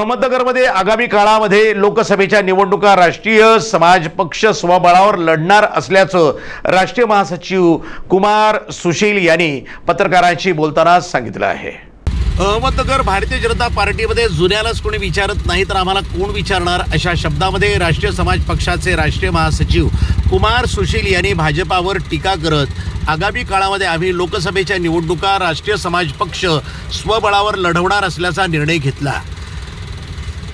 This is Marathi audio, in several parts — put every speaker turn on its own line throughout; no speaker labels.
अहमदनगरमध्ये आगामी काळामध्ये लोकसभेच्या निवडणुका राष्ट्रीय समाज पक्ष स्वबळावर लढणार असल्याचं राष्ट्रीय महासचिव कुमार सुशील यांनी पत्रकारांशी बोलताना सांगितलं आहे. अहमदनगर भारतीय जनता पार्टीमध्ये जुन्यालाच कोणी विचारत नाही तर आम्हाला कोण विचारणार अशा शब्दामध्ये राष्ट्रीय समाज पक्षाचे राष्ट्रीय महासचिव कुमार सुशील यांनी भाजपावर टीका करत आगामी काळामध्ये आम्ही लोकसभेच्या निवडणुका राष्ट्रीय समाज पक्ष स्वबळावर लढवणार असल्याचा निर्णय घेतला.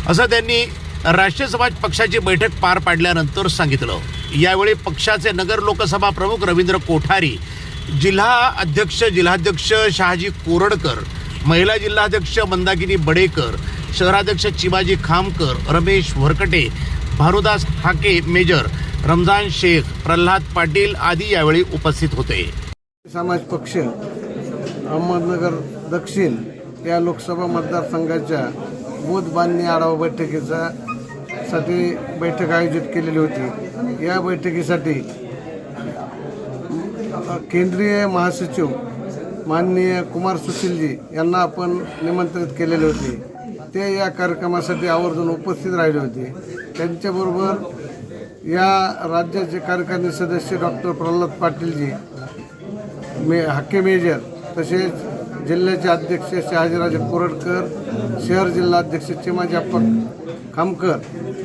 असं त्यांनी राष्ट्रीय समाज पक्षाची बैठक पार पाडल्यानंतर सांगितलं. यावेळी पक्षाचे नगर लोकसभा प्रमुख रवींद्र कोठारी जिल्हा अध्यक्ष जिल्हाध्यक्ष शहाजी कोरडकर महिला जिल्हाध्यक्ष मंदाकिनी बडेकर शहराध्यक्ष चिमाजी खामकर रमेश वरकटे भानुदास हाके मेजर रमजान शेख प्रल्हाद पाटील आदी यावेळी उपस्थित होते.
समाज पक्ष अहमदनगर दक्षिण या लोकसभा मतदारसंघाच्या बूथ बांधणी आढावा बैठकीचा साठी बैठक आयोजित केलेली होती. या बैठकीसाठी केंद्रीय महासचिव माननीय कुमार सुशीलजी यांना आपण निमंत्रित केलेले होते. ते या कार्यक्रमासाठी आवर्जून उपस्थित राहिले होते. त्यांच्याबरोबर या राज्याचे कार्यकारिणी सदस्य डॉक्टर प्रल्हाद पाटीलजी मे हक्के मेजर तसेच जिल्ह्याचे अध्यक्ष शहाजीराजे कोरडकर शहर जिल्हा अध्यक्ष चिमाजी अप्पा खामकर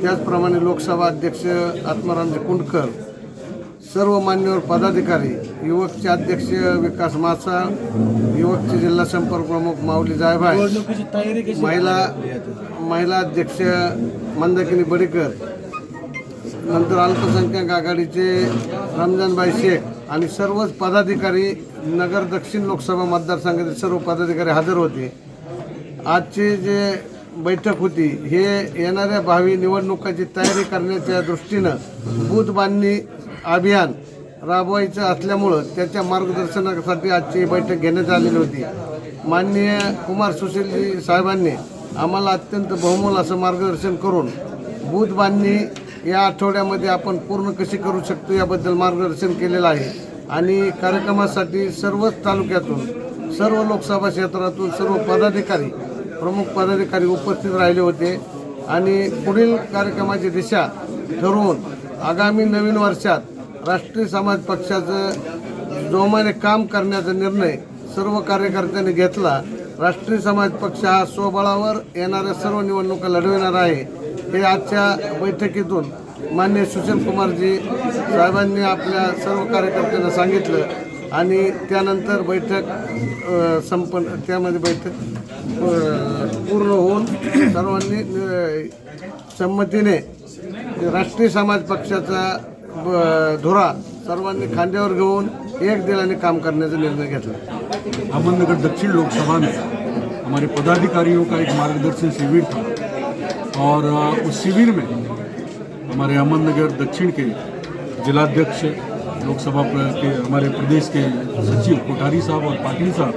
त्याचप्रमाणे लोकसभा अध्यक्ष आत्मारामजी कुंडकर सर्व मान्यवर पदाधिकारी युवकचे अध्यक्ष विकास मासा युवकचे जिल्हा संपर्क प्रमुख माऊली जायभाई महिला महिला अध्यक्ष मंदाकिनी बडेकर नंतर अल्पसंख्याक आघाडीचे रमजानबाई शेख आणि सर्वच पदाधिकारी नगर दक्षिण लोकसभा मतदारसंघातील सर्व पदाधिकारी हजर होते. आजची जे बैठक होती हे येणाऱ्या भावी निवडणुकाची तयारी करण्याच्या दृष्टीनं बूथ बांधणी अभियान राबवायचं असल्यामुळं त्याच्या मार्गदर्शनासाठी आजची बैठक घेण्यात आलेली होती. माननीय कुमार सुशीलजी साहेबांनी आम्हाला अत्यंत बहुमोल असं मार्गदर्शन करून बूथ बांधणी या आठवड्यामध्ये आपण पूर्ण कशी करू शकतो याबद्दल मार्गदर्शन केलेलं आहे. आणि कार्यक्रमासाठी सर्वच तालुक्यातून सर्व लोकसभा क्षेत्रातून सर्व पदाधिकारी प्रमुख पदाधिकारी उपस्थित राहिले होते. आणि पुढील कार्यक्रमाची दिशा ठरवून आगामी नवीन वर्षात राष्ट्रीय समाज पक्षाचं जोमाने काम करण्याचा निर्णय सर्व कार्यकर्त्यांनी घेतला. राष्ट्रीय समाज पक्ष हा स्वबळावर येणाऱ्या सर्व निवडणुका लढविणार आहे. हे आजच्या बैठकीतून मान्य सुशील कुमारजी साहेबांनी आपल्या सर्व कार्यकर्त्यांना सांगितलं आणि त्यानंतर बैठक संपन्न त्यामध्ये बैठक पूर्ण होऊन सर्वांनी संमतीने राष्ट्रीय समाज पक्षाचा ब- धुरा सर्वांनी खांद्यावर घेऊन एक दिलाने काम करण्याचा निर्णय घेतला.
अहमदनगर दक्षिण लोकसभा में हमारे पदाधिकारियों का एक मार्गदर्शन शिविर था। और उस शिविर में हमारे अहमदनगर दक्षिण के जिलाध्यक्ष, लोकसभा के हमारे प्रदेश के सचिव कोठारी साहब और पाटिल साहब,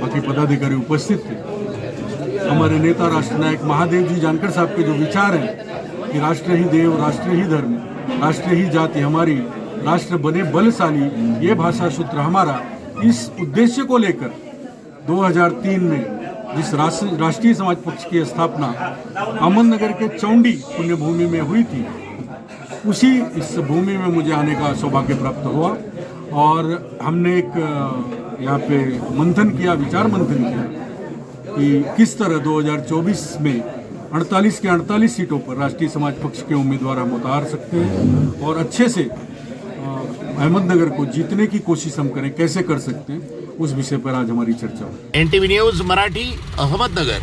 बाकी पदाधिकारी उपस्थित थे। हमारे नेता राष्ट्र नायक महादेव जी जानकर साहब के जो विचार हैं कि राष्ट्र ही देव, राष्ट्र ही धर्म, राष्ट्र ही जाति हमारी, राष्ट्र बने बलशाली, ये भाषा सूत्र हमारा, इस उद्देश्य को लेकर 2003 में जिस राष्ट्र- राष्ट्रीय समाज पक्ष की स्थापना अहमदनगर के चौंडी पुण्यभूमि में हुई थी, उसी इस भूमि में मुझे आने का सौभाग्य प्राप्त हुआ और हमने एक यहाँ पे मंथन किया, विचार मंथन किया कि किस तरह 2024 में 48 के 48 सीटों पर राष्ट्रीय समाज पक्ष के उम्मीदवार हम उतार सकते हैं और अच्छे से अहमदनगर को जीतने की कोशिश हम करें, कैसे कर सकते हैं। उस विषय पर आज हमारी चर्चा हुई
N T News Marathi Ahmednagar.